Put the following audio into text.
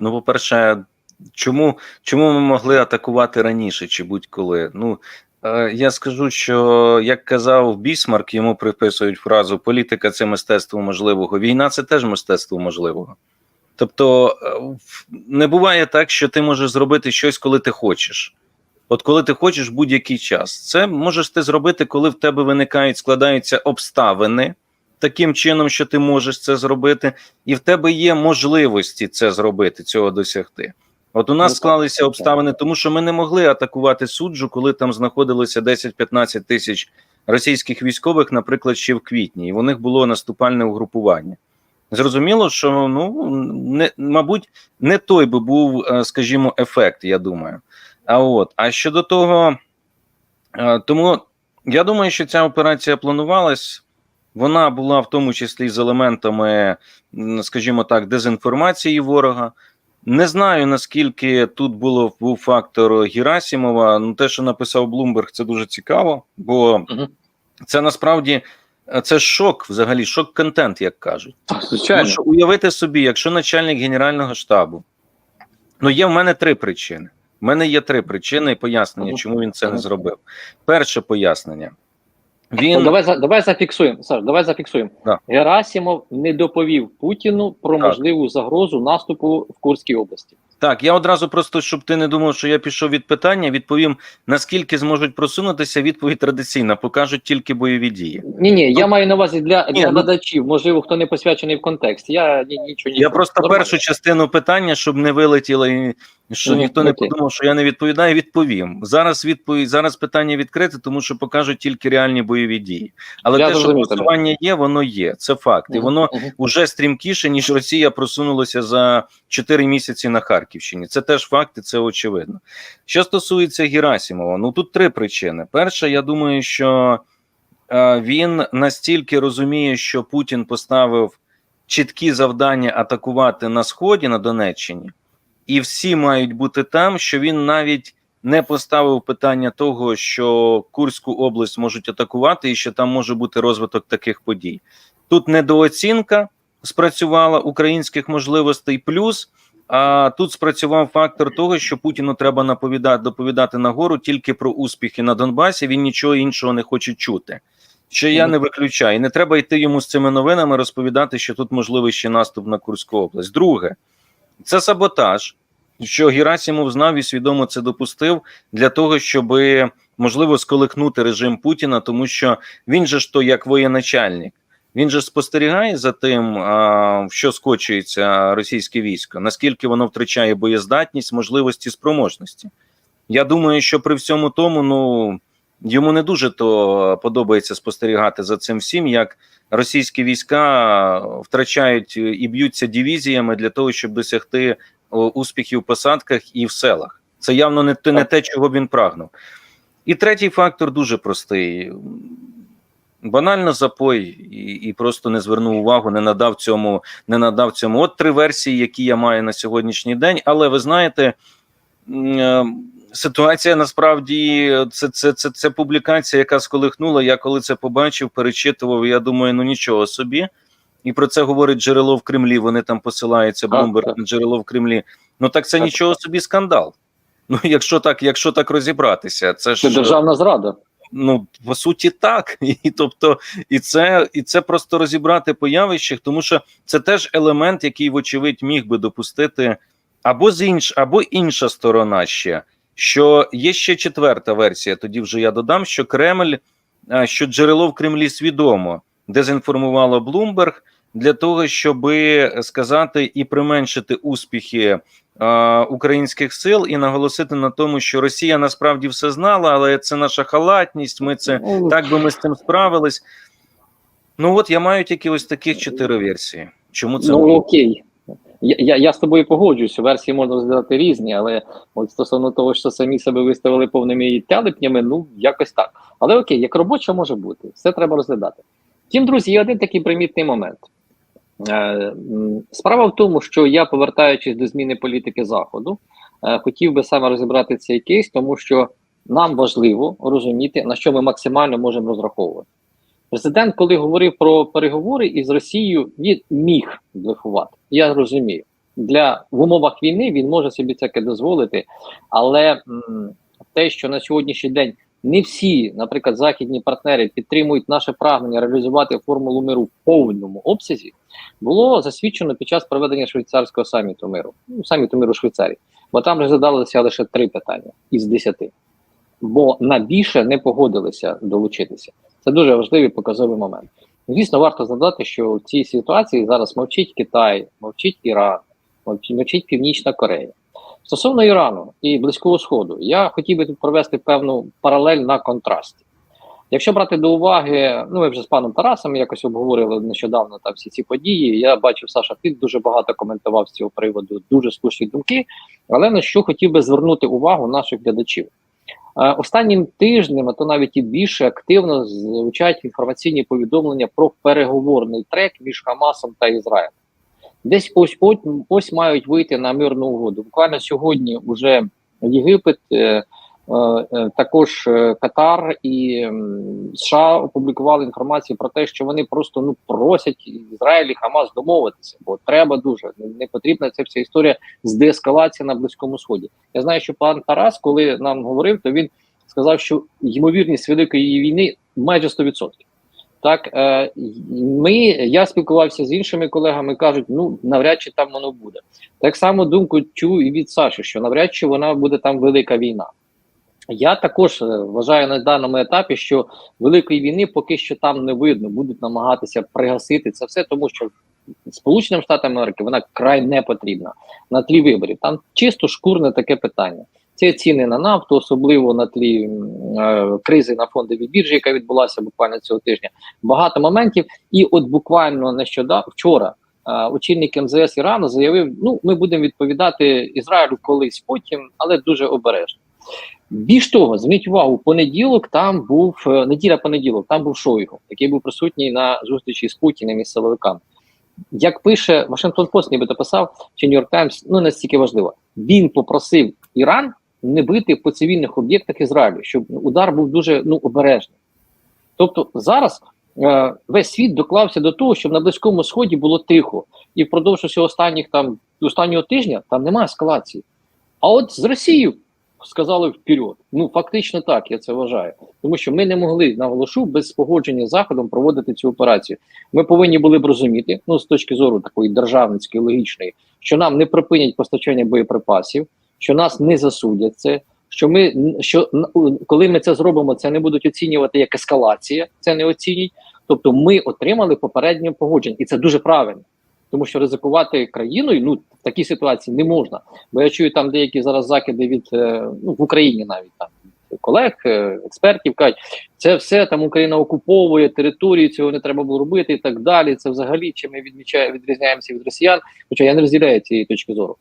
Ну, по-перше, чому, чому ми могли атакувати раніше чи будь-коли? Ну, е, я скажу, що як казав Бісмарк, йому приписують фразу політика це мистецтво можливого. Війна це теж мистецтво можливого. Тобто е, не буває так, що ти можеш зробити щось, коли ти хочеш. От коли ти хочеш будь-який час. Це можеш ти зробити, коли в тебе виникають, складаються обставини таким чином, що ти можеш це зробити, і в тебе є можливості це зробити, цього досягти. От у нас Ну, склалися обставини, тому що ми не могли атакувати суджу, коли там знаходилося 10-15 тисяч російських військових, наприклад, ще в квітні, і у них було наступальне угрупування. Зрозуміло, що ну не мабуть, не той би був, е, скажімо, ефект, я думаю. А от, а щодо того, е, тому я думаю, що ця операція планувалась. Вона була в тому числі з елементами, скажімо так, дезінформації ворога. Не знаю наскільки тут було був фактор Герасімова. Ну, те, що написав Блумберг, це дуже цікаво, бо це насправді е, це шок, взагалі, шок-контент, як кажуть. Так, звичайно. Тому що уявити собі, якщо начальник Генерального штабу, ну є в мене три причини. У мене є три причини і пояснення, чому він це не зробив. Перше пояснення. Він давай за- давай зафіксуємо. Саш, давай зафіксуємо. Да. Герасимов не доповів Путіну про можливу загрозу наступу в Курській області. Так, я одразу просто, щоб ти не думав, що я пішов від питання, відповім, наскільки зможуть просунутися, відповідь традиційна, покажуть тільки бойові дії. Ні, ні, я Ну, маю на увазі для, ні, для ну- глядачів, можливо, хто не посвячений в контекст. Я ні, нічого не Я просто Нормально. першу частину питання, щоб не вилетіло і що Мгм, ніхто не окей. подумав, що я не відповідаю, відповім. Зараз відповідь зараз питання відкрите, тому що покажуть тільки реальні бойові дії. Але Я те, що просування є, воно є. Це факт, і воно мгм. уже стрімкіше, ніж Росія просунулася за 4 місяці на Харківщині. Це теж факт, і це очевидно. Що стосується Герасімова, ну тут три причини. Перша, я думаю, що е, він настільки розуміє, що Путін поставив чіткі завдання атакувати на сході на Донеччині, і всі мають бути там, що він навіть не поставив питання того, що Курську область можуть атакувати, і що там може бути розвиток таких подій. Тут недооцінка спрацювала українських можливостей, плюс а тут спрацював фактор того, що Путіну треба наповідати доповідати нагору тільки про успіхи на Донбасі. Він нічого іншого не хоче чути. Що я не виключаю, і не треба йти йому з цими новинами розповідати, що тут можливий ще наступ на Курську область. Друге, це саботаж, що Герасимов знав і свідомо це допустив для того, щоб можливо сколихнути режим Путіна, тому що він же ж то як воєначальник. Він же спостерігає за тим, в що скочується російське військо, наскільки воно втрачає боєздатність, можливості, спроможності. Я думаю, що при всьому тому, ну йому не дуже то подобається спостерігати за цим всім, як російські війська втрачають і б'ються дивізіями для того, щоб досягти успіхів в посадках і в селах. Це явно не те, не те, чого він прагнув. І третій фактор дуже простий. Банально запой і, і просто не звернув увагу, не надав цьому, не надав цьому. От три версії, які я маю на сьогоднішній день. Але ви знаєте, е, ситуація насправді це, це, це, це публікація, яка сколихнула. Я коли це побачив, перечитував. Я думаю, ну нічого собі. І про це говорить джерело в Кремлі. Вони там посилаються Блумберг на джерело в Кремлі. Ну так це нічого собі скандал. Ну, якщо так, якщо так розібратися, це ж Це державна зрада. Ну, по суті, так. І тобто, і це, і це просто розібрати по явищах, тому що це теж елемент, який, вочевидь, міг би допустити або з інш, або інша сторона ще. Що є ще четверта версія. Тоді вже я додам, що Кремль, що джерело в Кремлі свідомо дезінформувало Блумберг для того, щоб сказати і применшити успіхи е, українських сил і наголосити на тому, що Росія насправді все знала, але це наша халатність. Ми це Ну, так би ми з цим справились. Ну от я маю тільки ось таких чотири версії. Чому це ну окей. Я, я, я з тобою погоджуюся, версії можна розглядати різні, але от стосовно того, що самі себе виставили повними телепнями, ну якось так. Але окей, як робоче може бути, все треба розглядати. Втім, друзі, є один такий примітний момент. Е, Справа в тому, що я, повертаючись до зміни політики Заходу, е, хотів би саме розібрати цей кейс, тому що нам важливо розуміти, на що ми максимально можемо розраховувати. Президент, коли говорив про переговори із Росією, він міг блефувати. Я розумію. для в умовах війни він може собі таке дозволити, але те, що на сьогоднішній день не всі, наприклад, західні партнери підтримують наше прагнення реалізувати формулу миру в повному обсязі, було засвідчено під час проведення швейцарського саміту миру, ну, саміту миру Швейцарії, бо там розглядалися лише три питання із десяти, бо на більше не погодилися долучитися. Це дуже важливий показовий момент. Звісно, варто згадати, що в цій ситуації зараз мовчить Китай, мовчить Іран, мовчить Північна Корея. Стосовно Ірану і Близького Сходу, я хотів би тут провести певну паралель на контрасті. Якщо брати до уваги, ну ми вже з паном Тарасом якось обговорили нещодавно там всі ці події. Я бачив Саша, ти дуже багато коментував з цього приводу, дуже слушні думки. Але на що хотів би звернути увагу наших глядачів? Е, Останнім тижнем, а то навіть і більше активно звучать інформаційні повідомлення про переговорний трек між Хамасом та Ізраїлем. Десь ось ось, ось мають вийти на мирну угоду. Буквально сьогодні вже Єгипет, е, е, також е, Катар і США опублікували інформацію про те, що вони просто ну просять Ізраїль і Хамас домовитися, бо треба дуже не потрібна ця вся історія з деескалації на близькому сході. Я знаю, що пан Тарас, коли нам говорив, то він сказав, що ймовірність великої війни майже 100%. Так, е, ми, я спілкувався з іншими колегами, кажуть, ну навряд чи там воно буде. Так само думку чую і від Саші, що навряд чи вона буде там велика війна. Я також е, вважаю на даному етапі, що великої війни поки що там не видно, будуть намагатися пригасити це все, тому що Сполученим Штатам Америки вона край не потрібна на тлі виборів. Там чисто шкурне таке питання. Це ціни на нафту, особливо на тлі е, кризи на фондовій біржі, яка відбулася буквально цього тижня. Багато моментів. І от буквально нещодавно вчора е, очільник МЗС Ірану заявив: ну ми будемо відповідати Ізраїлю колись потім, але дуже обережно. Більш того, зверніть увагу, понеділок там був е, неділя понеділок, там був Шойгу, який був присутній на зустрічі з Путіним і силовиками. Як пише Вашингтон Пост, нібито писав, чи Нью-Йорк Таймс, ну настільки важливо, він попросив Іран не бити по цивільних об'єктах Ізраїлю, щоб удар був дуже ну обережний. Тобто зараз е, весь світ доклався до того, щоб на близькому сході було тихо, і впродовж усього останніх там останнього тижня там немає ескалації. А от з Росією сказали вперед. Ну фактично так, я це вважаю, тому що ми не могли наголошу без погодження з заходом проводити цю операцію. Ми повинні були б розуміти, ну з точки зору такої державницької, логічної, що нам не припинять постачання боєприпасів, що нас не засудять це. Що ми що коли ми це зробимо, це не будуть оцінювати як ескалація, це не оцінюють. Тобто, ми отримали попереднє погодження, і це дуже правильно, тому що ризикувати країною ну в такій ситуації не можна. Бо я чую там деякі зараз закиди від е, ну в Україні навіть там колег, е, експертів кажуть, це все там Україна окуповує території, цього не треба було робити і так далі. Це взагалі чим ми відмічаємо, відрізняємося від росіян. Хоча я не розділяю цієї точки зору.